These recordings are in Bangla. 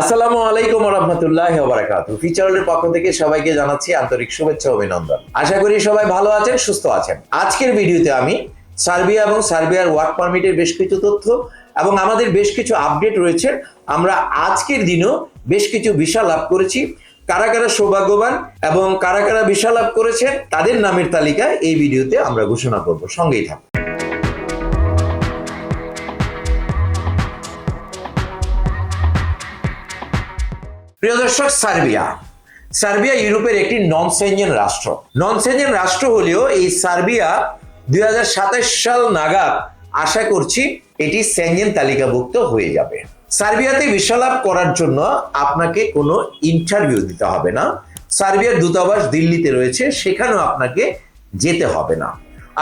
আসসালামু আলাইকুম রহমতুল্লাহ বারাকাতু ফিচারের পক্ষ থেকে সবাইকে জানাচ্ছি আন্তরিক শুভেচ্ছা অভিনন্দন। আশা করি সবাই ভালো আছেন, সুস্থ আছেন। আজকের ভিডিওতে আমি সার্বিয়া এবং সার্বিয়ার ওয়ার্ক পারমিটের বেশ কিছু তথ্য এবং আমাদের বেশ কিছু আপডেট রয়েছে। আমরা আজকের দিনও বেশ কিছু ভিসা লাভ করেছি। কারা কারা সৌভাগ্যবান এবং কারা কারা ভিসা লাভ করেছেন, তাদের নামের তালিকা এই ভিডিওতে আমরা ঘোষণা করব। সঙ্গেই থাকুন। প্রিয় দর্শক, সার্বিয়া। সার্বিয়া ইউরোপের একটি নন সেঞ্জেন রাষ্ট্র। নন সেঞ্জেন রাষ্ট্র হলেও এই সার্বিয়া দুই হাজার সাতাশ সাল নাগাদ আশা করছি এটি সেঞ্জেন তালিকাভুক্ত হয়ে যাবে। সার্বিয়াতে লাভ করার জন্য আপনাকে কোনো ইন্টারভিউ দিতে হবে না। সার্বিয়ার দূতাবাস দিল্লিতে রয়েছে, সেখানেও আপনাকে যেতে হবে না।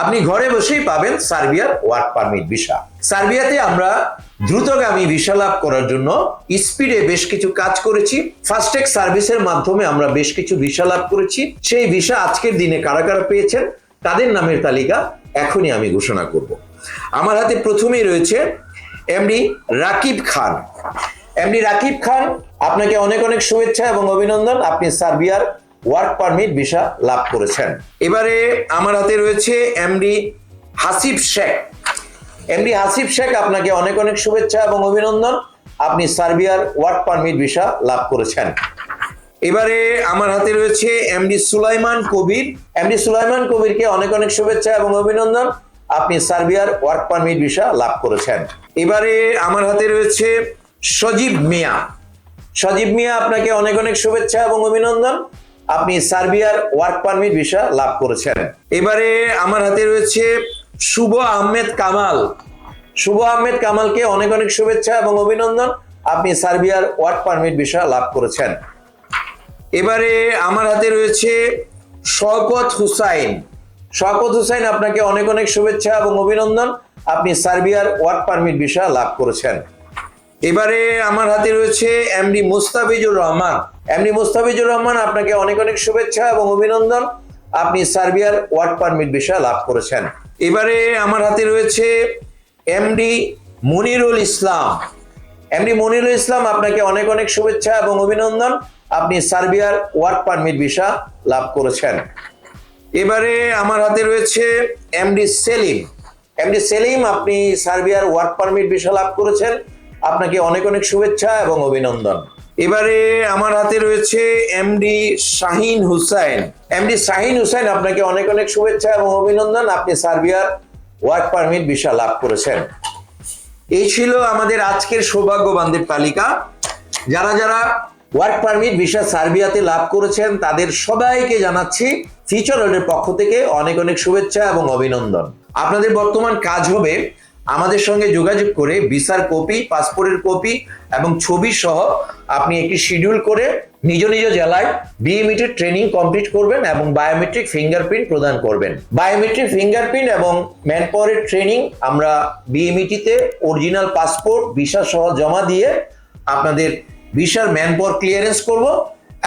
আপনি ঘরে বসেই পাবেন সার্বিয়ার ওয়ার্ক পারমিট ভিসা। সার্বিয়াতে আমরা দ্রুতগামী ভিসা লাভ করার জন্য স্পিডে বেশ কিছু কাজ করেছি। ফাস্টেক সার্ভিসের মাধ্যমে আমরা বেশ কিছু ভিসা লাভ করেছি। সেই ভিসা আজকের দিনে কারা কারা পেয়েছেন, তাদের নামের তালিকা এখনই আমি ঘোষণা করব। আমার হাতে প্রথমেই রয়েছে এমডি রাকিব খান। এমডি রাকিব খান, আপনাকে অনেক অনেক শুভেচ্ছা এবং অভিনন্দন। আপনি সার্বিয়ার ওয়ার্ক পারমিট ভিসা লাভ করেছেন। এবারে আমার হাতে রয়েছে এমডি হাসিব শেখ। এমডি হাসিব শেখ, আপনাকে অনেক অনেক শুভেচ্ছা এবং অভিনন্দন। আপনি সার্বিয়ার ওয়ার্ক পারমিট ভিসা লাভ করেছেন। এবারে আমার হাতে রয়েছে এমডি সুলাইমান কবির। এমডি সুলাইমান কবিরকে অনেক অনেক শুভেচ্ছা এবং অভিনন্দন। আপনি সার্বিয়ার ওয়ার্ক পারমিট ভিসা লাভ করেছেন। এবারে আমার হাতে রয়েছে সজীব মিয়া। সজীব মিয়া, আপনাকে অনেক অনেক শুভেচ্ছা এবং অভিনন্দন। আপনি সার্বিয়ার ওয়ার্ক পারমিট ভিসা লাভ করেছেন। এবারে আমার হাতে রয়েছে শুভ আহমেদ কামাল। শুভ আহমেদ কামালকে অনেক অনেক শুভেচ্ছা এবং অভিনন্দন। আপনি সার্বিয়ার ওয়ার্ক পারমিট ভিসা লাভ করেছেন। এবারে আমার হাতে রয়েছে শওকত হুসাইন। শওকত হুসাইন আপনাকে অনেক অনেক শুভেচ্ছা এবং অভিনন্দন। আপনি সার্বিয়ার ওয়ার্ক পারমিট ভিসা লাভ করেছেন। এবারে আমার হাতে রয়েছে এমডি মুস্তাফিজুর রহমান। এমডি মুস্তাফিজুর রহমান আপনাকে অনেক অনেক শুভেচ্ছা এবং অভিনন্দন। আপনি সার্বিয়ার ওয়ার্ক পারমিট ভিসা লাভ করেছেন। এবারে আমার হাতে রয়েছে এমডি মনিরুল ইসলাম। এমডি মনিরুল ইসলাম, আপনাকে অনেক অনেক শুভেচ্ছা এবং অভিনন্দন। আপনি সার্বিয়ার ওয়ার্ক পারমিট ভিসা লাভ করেছেন। এবারে আমার হাতে রয়েছে এমডি সেলিম। এমডি সেলিম, আপনি সার্বিয়ার ওয়ার্ক পারমিট ভিসা লাভ করেছেন। আপনাকে অনেক অনেক শুভেচ্ছা এবং অভিনন্দন। এবারে আমার হাতে রয়েছে এমডি শাহিন হুসাইন। এমডি শাহিন হুসাইন, আপনাকে অনেক অনেক শুভেচ্ছা এবং অভিনন্দন। আপনি সার্বিয়ার ওয়ার্ক পারমিট ভিসা লাভ করেছেন। এই ছিল আমাদের আজকের সৌভাগ্যবানদের তালিকা। যারা যারা ওয়ার্ক পারমিট ভিসা সার্বিয়াতে লাভ করেছেন, তাদের সবাইকে জানাচ্ছি ফিউচার পক্ষ থেকে অনেক অনেক শুভেচ্ছা এবং অভিনন্দন। আপনাদের বর্তমান কাজ হবে আমাদের সঙ্গে যোগাযোগ করে ভিসার কপি, পাসপোর্টের কপি এবং ছবি সহ আপনি একটি শিডিউল করে নিজ নিজ জেলায় বিএমইটির ট্রেনিং কমপ্লিট করবেন এবং বায়োমেট্রিক ফিঙ্গারপ্রিন্ট প্রদান করবেন। বায়োমেট্রিক ফিঙ্গারপ্রিন্ট এবং ম্যান পাওয়ারের ট্রেনিং আমরা বিএমইটিতে অরিজিনাল পাসপোর্ট ভিসা সহ জমা দিয়ে আপনাদের ভিসার ম্যান পাওয়ার ক্লিয়ারেন্স করব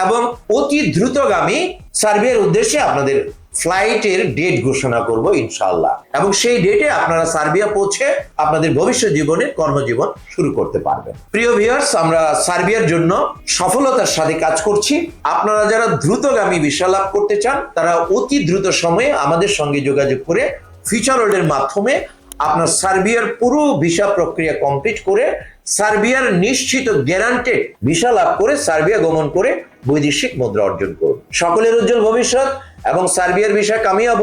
এবং অতি দ্রুতগামী সার্ভের উদ্দেশ্যে আপনাদের ফ্লাইটের ডেট ঘোষণা করব ইনশাল্লাহ এবং সেই ডেটে আপনারা সার্বিয়া পৌঁছে আপনাদের ভবিষ্যৎ জীবনে কর্মজীবন শুরু করতে পারবেন। প্রিয় ভিউয়ার্স আমরা সার্বিয়ার জন্য সফলতার সাথে কাজ করছি। আপনারা যারা দ্রুতগামী ভিসা লাভ করতে চান, তারা অতি দ্রুত সময়ে আমাদের সঙ্গে যোগাযোগ করে ফিউচার ওয়ার্ল্ডের মাধ্যমে আপনার সার্বিয়ার পুরো ভিসা প্রক্রিয়া কমপ্লিট করে সার্বিয়ার নিশ্চিত গ্যারান্টেড ভিসা লাভ করে সার্বিয়া গমন করে বৈদেশিক মুদ্রা অর্জন করুন। সকলের উজ্জ্বল ভবিষ্যৎ এবং সার্বিয়ার ভিসা কামিয়াব,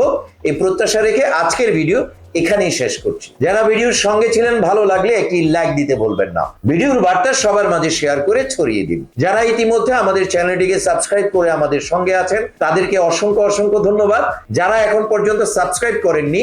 এই প্রত্যাশা রেখে আজকের ভিডিও এখানেই শেষ করছি। যারা ভিডিওর সঙ্গে ছিলেন, ভালো লাগলে একটি লাইক দিতে বলবেন না। ভিডিওর বার্তা সবার মাঝে শেয়ার করে ছড়িয়ে দিন। যারা ইতিমধ্যে আমাদের চ্যানেলটিকে সাবস্ক্রাইব করে আমাদের সঙ্গে আছেন, তাদেরকে অসংখ্য অসংখ্য ধন্যবাদ। যারা এখন পর্যন্ত সাবস্ক্রাইব করেননি